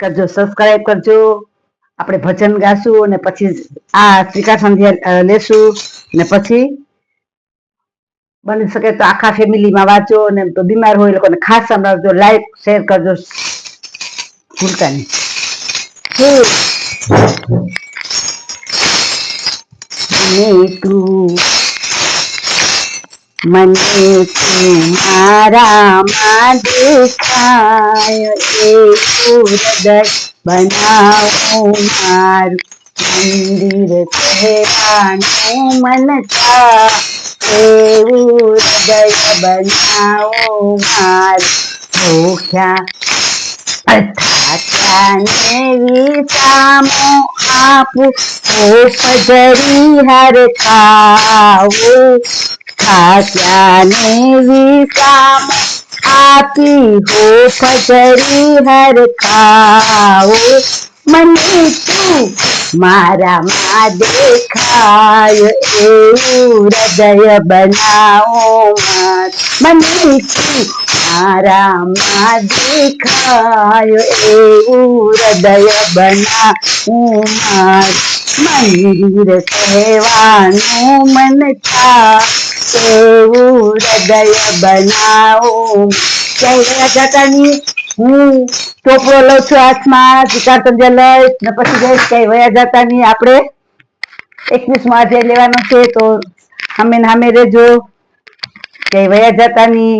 કરજો સબસ્ક્રાઇબ કરજો. આપણે ભજન ગાશું અને પછી આ શ્રીકા સંધ્યા લેશું ને પછી બની શકે તો આખા ફેમિલીમાં વાંચો અને તો બીમાર હોય લોકોને ખાસ સંભળાવજો લાઈક શેર કરજો. ભૂલતા નહીં. તું મને તું મારામાં દેખાય એવું હૃદય બનાવો મારું મંદિર કહેવાનું મન થા એવું હૃદય બનાવો મારું ભૂખ્યા અથાચાને વિસામો આપું ઓપજરી હર ખાવું ખાસ્યાને વિસામો આપી હો ફજરી હર ખાઓ મને તું મારામાં દેખાય એવું હૃદય બનાવો મને તું મારામાં દેખાય એવું હૃદય બનાવું માર મંદિર કહેવાનું મન થા એવું હૃદય બનાવો ચોપડો લઉં છું હાથમાં શિકાર લઈશ ને પછી જઈશ કઈ વયા જતાની. આપણે એકવીસમાં આજે લેવાનો છે તો સામે સામે રહેજો. કઈ વયા જતાની.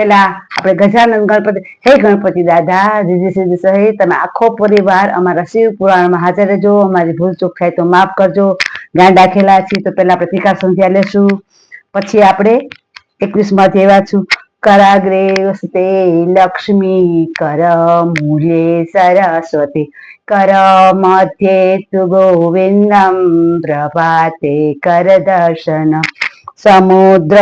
પેલા આપણે ગજાનંદ ગણપતિ, હે ગણપતિ દાદા દીદી સીધી સહિત તમે આખો પરિવાર અમારા શિવ પુરાણમાં હાજર રહેજો, અમારી ભૂલ ચૂક થાય તો માફ કરજો. ગાંડા ખેલા છીએ તો પેલા આપણે ટીકા સંધ્યા લેશું. પછી આપણે એકવીસમાં જેવા છું. કરાગ્રે વસતે લક્ષ્મી કર મૂલે સરસ્વતી કર મધ્યે તુ ગોવિંદમ પ્રભાતે કર દર્શન. સમુદ્ર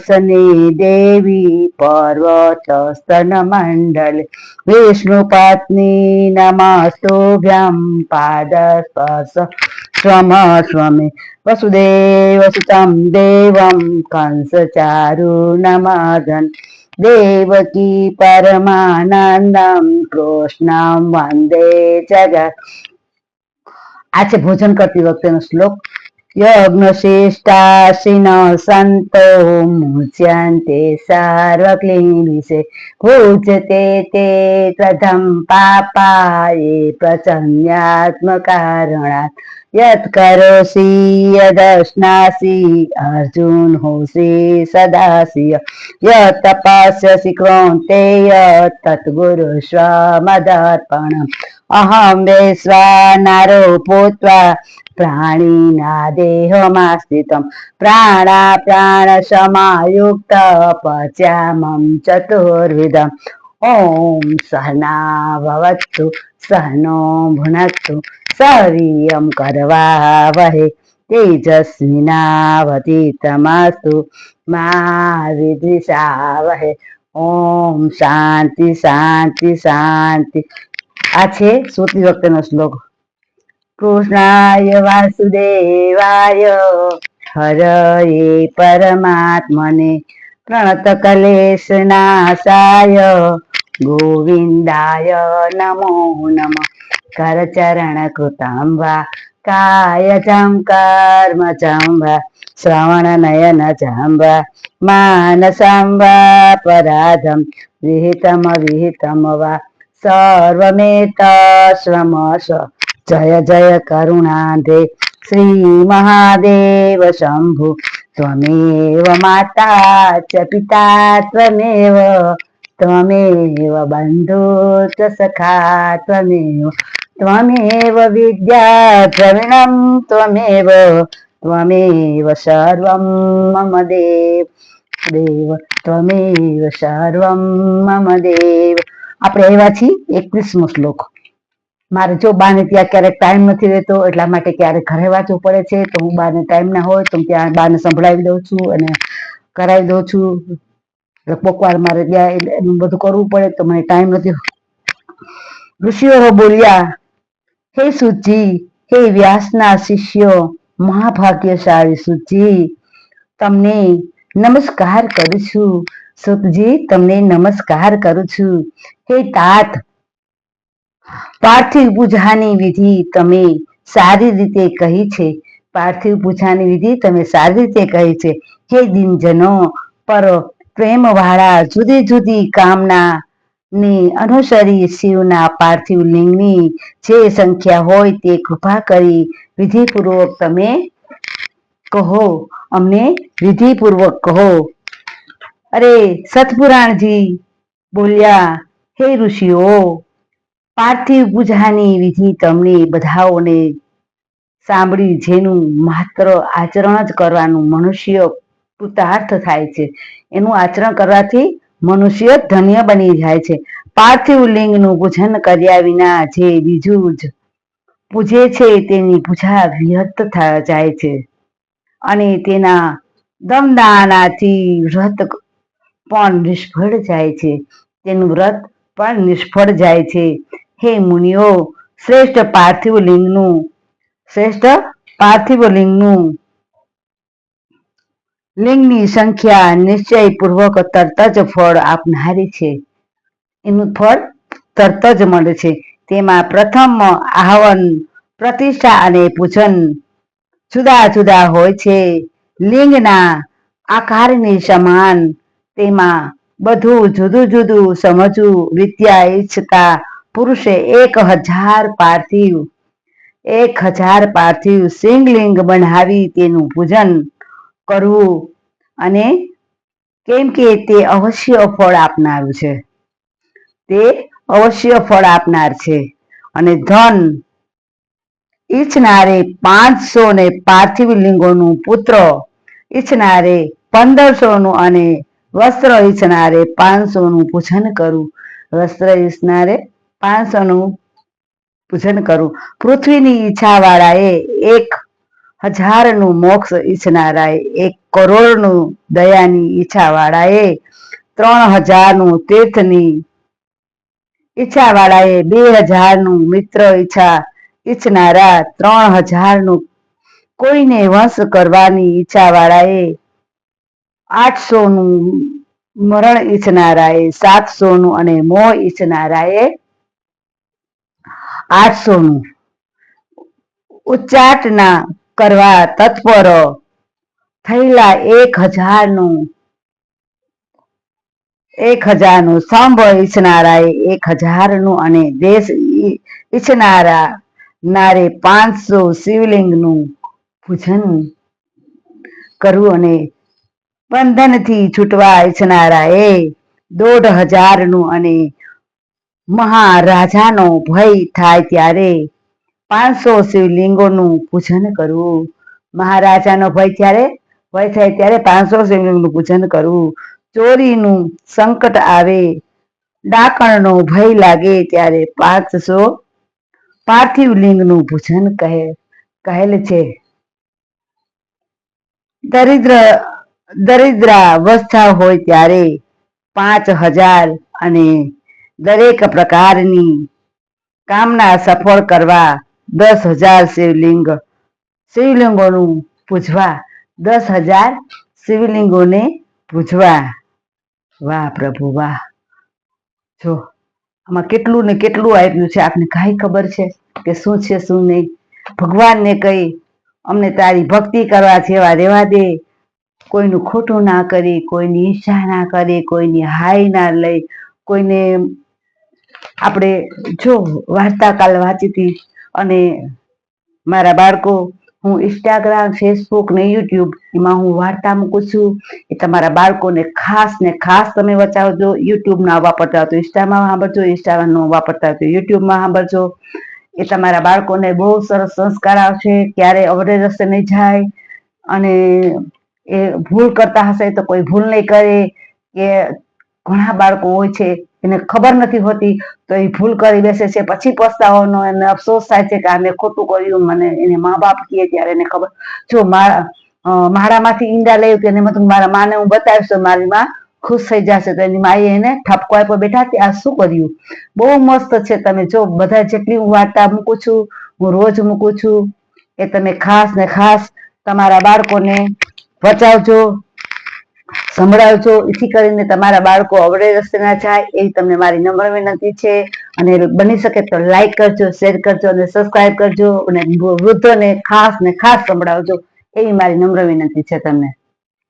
देवी દેવી विष्णुपत्नी नमस्तुभ्यं દેવમ કંસ ચારુ નમદન દેવકી પરમાનંદમ કૃષ્ણમ વંદે જગત આ છે ભોજન કરતી વખતેનો શ્લોક યજ્ઞ શ્રેષ્ઠાશિન સંતો મુચ્યંતે સર્વક્લેશે ભૂજતે તે પ્રથમ પાપાએ પ્રચન્યાત્મકારણાત યત કરોસી યદશ્નાસી અર્જુન હોસી સદાસી યત તપસ્યસી ક્રોંતેય તત્ગુરુ સ્વમદર્પણ अहं विश्वानरो भूत्वा प्राणिना देहमास्थितं प्राणाप्राणसमायुक्त पचामं चतुर्विधम्। ॐ सहना भवतु सहनो भुनक्तु सवीयं करवावहे। तेजस्विनावतीतमस्तु मा विद्विषावहे। ॐ शान्ति शान्ति शान्ति। આ છે સુતી વખતેનો શ્લોક. કૃષ્ણાય વાસુદેવાય, હરયે પરમાત્મને પ્રણત કલેશ નાશાય ગોવિંદાય નમો નમ. કરચરણ કૃતમ વા કાયજમ કર્મ વા શ્રવણ નયન વા માનસમ વા પરાધમ, વિહિતમ વિહિતમ વા સર્વમેત શ્રમસ જય જય કરુણાધે શ્રી મહાદેવ શંભુ ત્વમેવ માતા ચ પિતા ત્વમેવ ત્વમેવ બંધુ ચ સખા ત્વમેવ ત્વમેવ વિદ્યા દ્રવિણમ ત્વમેવ ત્વમેવ સર્વમ મમ દેવ દેવ ત્વમેવ સર્વમ મમ દેવ આપણે આવ્યા છીએ એકવીસમો શ્લોક મારે જો બાને ત્યાં ક્યારેક ટાઈમ નથી રહેતો, એટલા માટે ક્યારેક ઘરે વાંચવું પડે છે, તો હું બાને ટાઈમ ના હોય, તો હું ત્યાં બાને સંભળાવી દઉં છું અને કરાવી દઉં છું. એટલે મારે ત્યાં એનું બધું કરવું પડે, તો મને ટાઈમ નથી ઋષિઓ બોલ્યા, હે સુજી, હે વ્યાસના શિષ્યો, મહાભાગ્યશાળી સુજી, તમને નમસ્કાર કરું છું સુતજી તમને નમસ્કાર કરું છું. હે તાત, પાર્થિવ પૂજાની વિધિ તમે સારી રીતે કહી છે. પાર્થિવ પૂજાની વિધિ તમે સારી રીતે કહી છે. હે દિનજનો, પર પ્રેમ વાળા જુદી જુદી કામના ની અનુસરી શિવના પાર્થિવ લિંગની જે સંખ્યા હોય તે કૃપા કરી વિધિપૂર્વક તમે કહો. અમને વિધિપૂર્વક કહો. અરે સતપુરાણજી બોલ્યા, હે ઋષિઓ, પાર્થિવ પૂજાની વિધિ તમને બધાઓને સાંભળી જેનું માત્ર આચરણ જ કરવાનું મનુષ્ય કૃતાર્થ થાય છે. એનું આચરણ કરવાથી મનુષ્ય ધન્ય બની જાય છે. પાર્થિવ લિંગનું પૂજન કર્યા વિના જે બીજું જ પૂજે છે તેની પૂજા વ્યર્થ જાય છે. અને તેના દમદાનાથી વ્રત પણ નિષ્ફળ જાય છે. તેનું વ્રત પણ નિષ્ફળ જાય છે. હે મુનિઓ, શ્રેષ્ઠ પાર્થિવ લિંગનું શ્રેષ્ઠ પાર્થિવ લિંગનું લિંગની સંખ્યા નિશ્ચયપૂર્વક તરત જ ફળ આપનારી છે. એનું ફળ તરત જ મળે છે. તેમાં પ્રથમ આહવન, પ્રતિષ્ઠા અને પૂજન જુદા જુદા હોય છે. લિંગના આકારની સમાન તેમાં બધું જુદું જુદું સમજવું વિદ્યા ઈચ્છતા પુરુષે એક હજાર પાર્થિવ, એક હજાર પાર્થિવ સિંગલિંગ બનાવી તેનું પૂજન કરવું અને કેમ કે તે અવશ્ય ફળ આપનારું છે. તે અવશ્ય ફળ આપનાર છે અને ધન ઈચ્છનારે પાંચસો ને પાર્થિવ લિંગોનું પુત્ર ઈચ્છનારે પંદરસો નું અને વસ્ત્ર ઈચ્છનારે પાંચસો નું પૂજન કરવું વસ્ત્ર ઈચ્છનારે પાંચસો નું પૂજન કરવું પૃથ્વીની ઈચ્છા વાળાએ એક હજારનું મોક્ષ ઈચ્છનારાએ, એક કરોડનું દયાની ઈચ્છા વાળાએ ત્રણ હજારનું તીર્થની ઈચ્છા વાળાએ બે હજારનું મિત્ર ઈચ્છા ઈચ્છનારા, ત્રણ હજારનું કોઈને વંશ કરવાની ઈચ્છા વાળાએ આઠસો નું મરણ ઈચ્છનારાએ સાતસો નું અને મોહ ઈચ્છનારાએ આઠસો નું ઉચ્ચાટના કરવા તત્પર થયેલા એક હજારનું એક હજારનું સ્તંભ ઈચ્છનારાએ એક હજારનું અને દેશ ઈચ્છનારા નારે પાંચસો શિવલિંગનું પૂજન કરવું અને બંધનથી છૂટવા ઈચ્છનારાએ દોઢ હજારનું અને મહારાજાનો ભય થાય ત્યારે પાંચસો શિવલિંગોનું પૂજન કરવું. મહારાજાનો ભય ત્યારે, ભય થાય ત્યારે પાંચસો શિવલિંગનું પૂજન કરવું. ચોરીનું સંકટ આવે, ડાકણનો ભય લાગે ત્યારે પાંચસો પાર્થિવ લિંગનું પૂજન કહે, કહેલ છે. દરિદ્ર દરિદ્રાવસ્થા હોય ત્યારે પાંચ હજાર અને દરેક પ્રકારની કામના સફળ કરવા દસ હજાર શિવલિંગ, શિવલિંગોનું પૂજવા દસ હજાર શિવલિંગોને પૂજવા. વાહ પ્રભુ, વાહ. જો, આમાં કેટલું ને કેટલું આપ્યું છે? આપને કાંઈ ખબર છે કે શું છે, શું નહીં? ભગવાનને કઈ અમને તારી ભક્તિ કરવા જેવા રહેવા દે. કોઈનું ખોટું ના કરી, કોઈની ઈચ્છા ના કરી, કોઈની હાય ના લઈ, કોઈને આપણે જો વાર્તા કાલ વાંચી હતી અને મારા બાળકો, હું ઇન્સ્ટાગ્રામ ફેસબુક ને યુટ્યુબ એમાં હું વાર્તા મૂકું છું, એ તમારા બાળકોને ખાસ ને ખાસ તમે વચાવજો. યુટ્યુબ ના વાપરતા તો ઇન્સ્ટામાં સાંભળજો ઇન્સ્ટામાં ન વાપરતા હતો યુટ્યુબમાં સાંભળજો. એ તમારા બાળકોને બહુ સરસ સંસ્કાર આવશે, ક્યારે અવરે રસ્તે નહીં જાય અને એ ભૂલ કરતા હશે તો કોઈ ભૂલ નહીં કરે, કે ઘણા બાળકો હોય છે, એને ખબર નથી હોતી, તો એ ભૂલ કરી બેસે છે. પછી પસ્તાવાનો એને અફસોસ થાય છે કે આ મેં ખોટું કર્યું, મને એને મા બાપ કહે ત્યારે એને ખબર. જો મારા મારામાંથી ઈંડા લઈ કે એને મતલબ મારા માને હું બતાવીશ, તો મારી માં ખુશ થઈ જશે. તો એની માએ એને ઠપકો આપ્યો બેઠા કે આ શું કર્યું? બહુ મસ્ત છે તમે જો બધા જેટલી હું વાર્તા મૂકું છું, હું રોજ મૂકું છું, એ તમે ખાસ ને ખાસ તમારા બાળકોને બચાવજો સંભળાવજો. એથી કરીને તમારા બાળકો અવળે રસ્તે ના જાય એવી તમને મારી નમ્ર વિનંતી છે. અને બની શકે તો લાઈક કરજો શેર કરજો અને સબસ્ક્રાઈબ કરજો. અને વૃદ્ધોને ખાસ ને ખાસ સંભળાવજો. એવી મારી નમ્ર વિનંતી છે તમને.